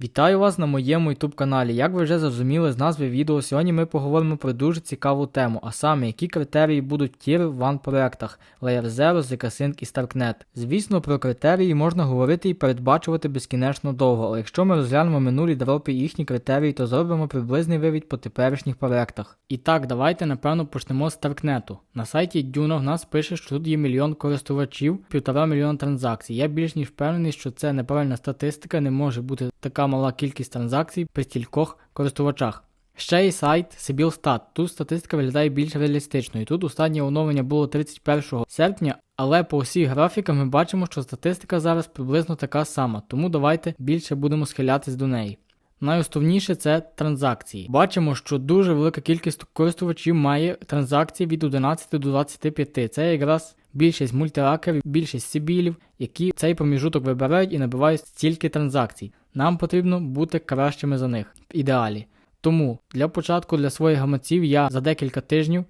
Вітаю вас на моєму YouTube каналі. Як ви вже зрозуміли з назви відео, сьогодні ми поговоримо про дуже цікаву тему, а саме, які критерії будуть Tier 1 проектах Layer Zero, ZK-Sync і StarkNet. Звісно, про критерії можна говорити і передбачувати безкінечно довго, але якщо ми розглянемо минулі девелопи і їхні критерії, то зробимо приблизний вивід по теперішніх проектах. І так, давайте напевно почнемо з StarkNet. На сайті Duna в нас пише, що тут є мільйон користувачів, півтора мільйона транзакцій. Я більш ніж впевнений, що це неправильна статистика, не може бути така мала кількість транзакцій при стількох користувачах. Ще є сайт Sibylstat. Тут статистика виглядає більш реалістичною. Тут останнє оновлення було 31 серпня, але по всіх графіках ми бачимо, що статистика зараз приблизно така сама, тому давайте більше будемо схилятись до неї. Найосновніше це транзакції. Бачимо, що дуже велика кількість користувачів має транзакції від 11 до 25. Це якраз більшість мультиракерів, більшість сибілів, які цей проміжуток вибирають і набивають стільки транзакцій. Нам потрібно бути кращими за них в ідеалі. Тому для початку для своїх гаманців я за декілька тижнів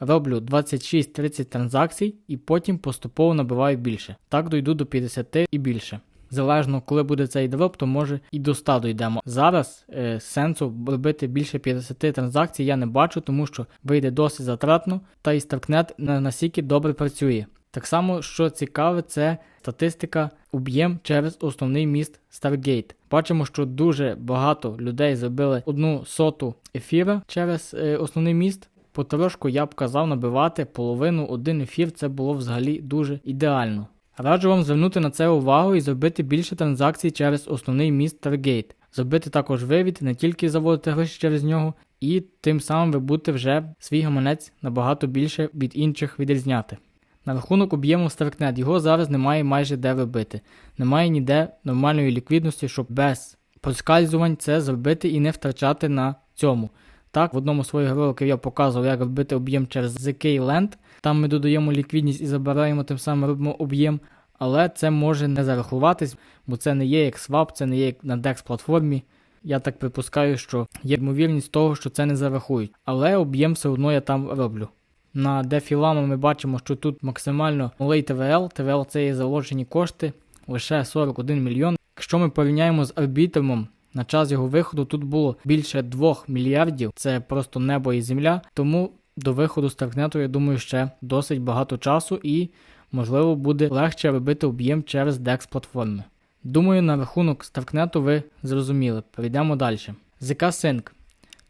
роблю 26-30 транзакцій і потім поступово набиваю більше. Так дойду до 50 і більше. Залежно, коли буде цей дроп, то може і до 100 дійдемо. Зараз е, сенсу робити більше 50 транзакцій я не бачу, тому що вийде досить затратно, та і StarkNet настільки добре працює. Так само, що цікаве, це статистика об'єм через основний міст Stargate. Бачимо, що дуже багато людей зробили одну соту ефіра через е, основний міст. Потрошку я б казав набивати половину один ефір, це було взагалі дуже ідеально. Раджу вам звернути на це увагу і зробити більше транзакцій через основний міст Target. Зробити також вивід, не тільки заводити гроші через нього, і тим самим ви будете вже свій гаманець набагато більше від інших відрізняти. На рахунок об'єму StarkNet, його зараз немає майже де робити. Немає ніде нормальної ліквідності, щоб без проскальзувань це зробити і не втрачати на цьому. Так, в одному з своїх роликів я показував, як робити об'єм через ZK Land. Там ми додаємо ліквідність і забираємо, тим самим робимо об'єм. Але це може не зарахуватись, бо це не є як swap, це не є як на DEX платформі. Я так припускаю, що є ймовірність того, що це не зарахують. Але об'єм все одно я там роблю. На DeFi ми бачимо, що тут максимально малий ТВЛ. ТВЛ це є заложені кошти лише 41 мільйон. Якщо ми порівняємо з арбітромом, на час його виходу тут було більше 2 мільярдів, це просто небо і земля. Тому до виходу Старкнету, я думаю, ще досить багато часу і, можливо, буде легше робити об'єм через DEX платформи. Думаю, на рахунок Старкнету ви зрозуміли. Перейдемо далі. ZK Sync.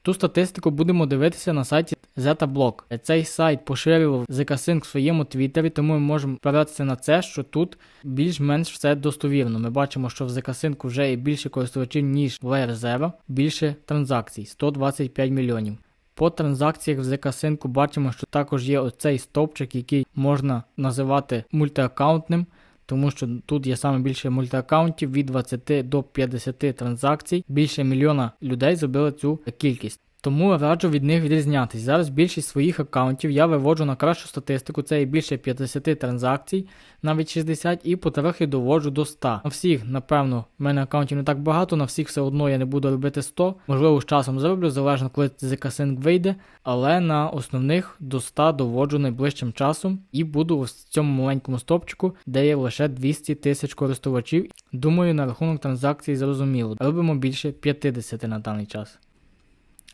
Ту статистику будемо дивитися на сайті ZetaBlock. Цей сайт поширював ZK-Sync в своєму твіттері, тому ми можемо спиратися на це, що тут більш-менш все достовірно. Ми бачимо, що в ZK-Sync вже є більше користувачів, ніж в Layer Zero, більше транзакцій 125 мільйонів. По транзакціях в ZK-Sync бачимо, що також є оцей стовпчик, який можна називати мультиаккаунтним. Тому що тут є саме більше мультиаккаунтів від 20 до 50 транзакцій. Більше мільйона людей зробили цю кількість. Тому раджу від них відрізнятись. Зараз більшість своїх аккаунтів я виводжу на кращу статистику, це є більше 50 транзакцій, навіть 60, і потрохи доводжу до 100. На всіх, напевно, в мене аккаунтів не так багато, на всіх все одно я не буду робити 100. Можливо, з часом зроблю, залежно коли ZK-Sync вийде, але на основних до 100 доводжу найближчим часом і буду в цьому маленькому стопчику, де є лише 200 тисяч користувачів. Думаю, на рахунок транзакцій зрозуміло. Робимо більше 50 на даний час.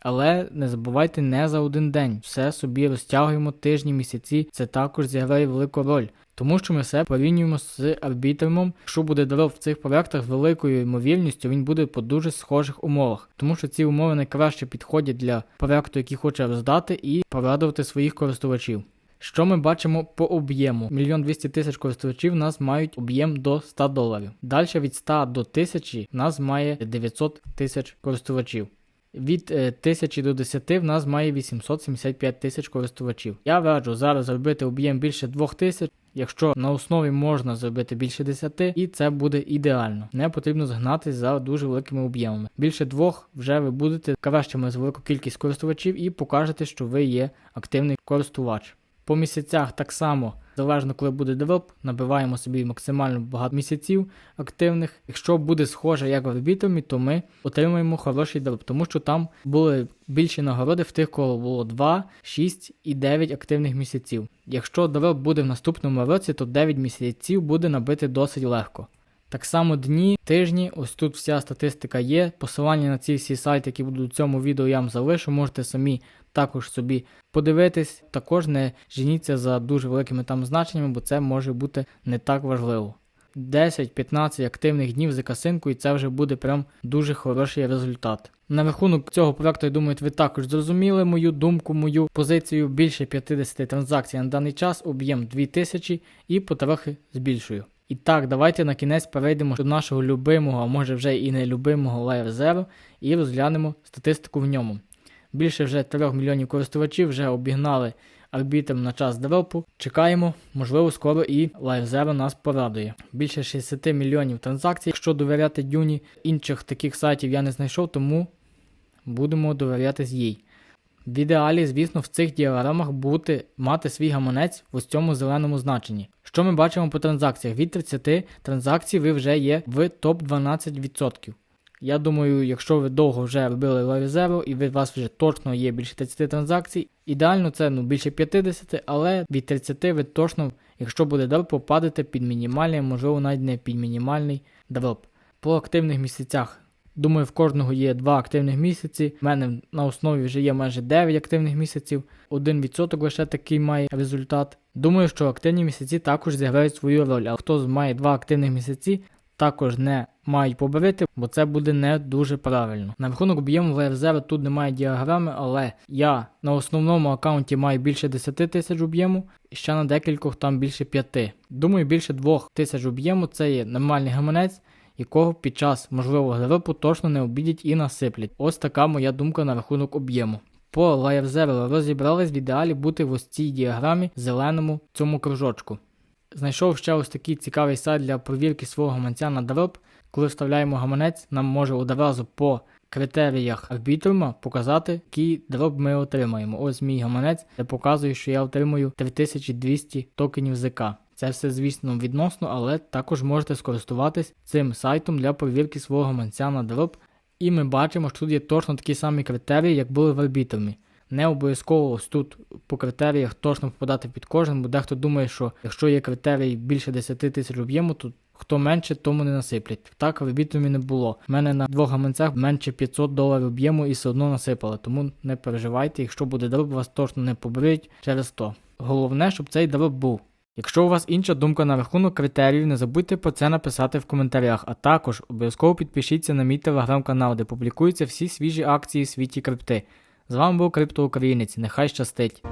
Але не забувайте не за один день. Все собі розтягуємо тижні, місяці, це також зіграє велику роль. Тому що ми все порівнюємо з арбітримом. Якщо буде дроп в цих проектах з великою ймовірністю, він буде по дуже схожих умовах, тому що ці умови найкраще підходять для проекту, який хоче роздати, і порадувати своїх користувачів. Що ми бачимо по об'єму? Мільйон 200 тисяч користувачів у нас мають об'єм до 100 доларів. Далі від 100 до 1000 в нас має 900 тисяч користувачів. Від 1000 до 10 в нас має 875 тисяч користувачів. Я раджу зараз зробити об'єм більше 2000, якщо на основі можна зробити більше 10, і це буде ідеально. Не потрібно згнатися за дуже великими об'ємами. Більше двох вже ви будете кращими з велику кількість користувачів і покажете, що ви є активний користувач. По місяцях так само, залежно коли буде девелоп, набиваємо собі максимально багато місяців активних. Якщо буде схоже, як в орбітомі, то ми отримаємо хороший девелоп, тому що там були більші нагороди в тих, кого було 2, 6 і 9 активних місяців. Якщо девелоп буде в наступному році, то 9 місяців буде набити досить легко. Так само дні, тижні, ось тут вся статистика є. Посилання на ці всі сайти, які будуть у цьому відео, я вам залишу. Можете самі також собі подивитись. Також не женіться за дуже великими там значеннями, бо це може бути не так важливо. 10-15 активних днів за касинку, і це вже буде прям дуже хороший результат. На рахунок цього проекту, я думаю, ви також зрозуміли мою думку, мою позицію. Більше 50 транзакцій на даний час, об'єм 2000 і потрохи збільшую. І так, давайте на кінець перейдемо до нашого любимого, а може вже і нелюбимого Layer Zero і розглянемо статистику в ньому. Більше вже 3 мільйонів користувачів вже обігнали арбітром на час дропу. Чекаємо, можливо, скоро і LiveZero нас порадує. Більше 60 мільйонів транзакцій. Якщо довіряти Дюні, інших таких сайтів я не знайшов, тому будемо довірятись їй. В ідеалі, звісно, в цих діаграмах бути мати свій гаманець в ось цьому зеленому значенні. Що ми бачимо по транзакціях? Від 30 транзакцій ви вже є в топ 12%. Я думаю, якщо ви довго вже робили Zero і у вас вже точно є більше 30 транзакцій, ідеально це ну, більше 50, але від 30 ви точно, якщо буде дроп, попадете під мінімальний, можливо навіть не під мінімальний дроп. По активних місяцях. Думаю, в кожного є 2 активних місяці. У мене на основі вже є майже 9 активних місяців. 1% лише такий має результат. Думаю, що активні місяці також зіграють свою роль, а хто має 2 активних місяці, також не мають поберити, бо це буде не дуже правильно. На рахунок об'єму VFZero тут немає діаграми, але я на основному аккаунті маю більше 10 тисяч об'єму, ще на декількох там більше 5. Думаю, більше 2 тисяч об'єму це є нормальний гаманець, якого під час можливого дропу точно не обідять і насиплять. Ось така моя думка на рахунок об'єму. По Zero розібрались в ідеалі бути в ось цій діаграмі зеленому цьому кружочку. Знайшов ще ось такий цікавий сайт для провірки свого гаманця на дроп. Коли вставляємо гаманець, нам може одразу по критеріях арбітрума показати, який дроп ми отримаємо. Ось мій гаманець, де показує, що я отримую 3200 токенів ЗК. Це все, звісно, відносно, але також можете скористуватись цим сайтом для перевірки свого гаманця на дроп. І ми бачимо, що тут є точно такі самі критерії, як були в арбітрумі. Не обов'язково ось тут по критеріях точно попадати під кожен, бо дехто думає, що якщо є критерій більше 10 тисяч об'єму, то хто менше, тому не насиплять. Так в арбітрумі не було. У мене на двох гаманцях менше 500 доларів об'єму і все одно насипали, тому не переживайте, якщо буде дроп, вас точно не поберуть через то. Головне, щоб цей дроп був. Якщо у вас інша думка на рахунок критеріїв, не забудьте про це написати в коментарях, а також обов'язково підпишіться на мій телеграм-канал, де публікуються всі свіжі акції в світі крипти. З вами був Криптоукраїнець, нехай щастить!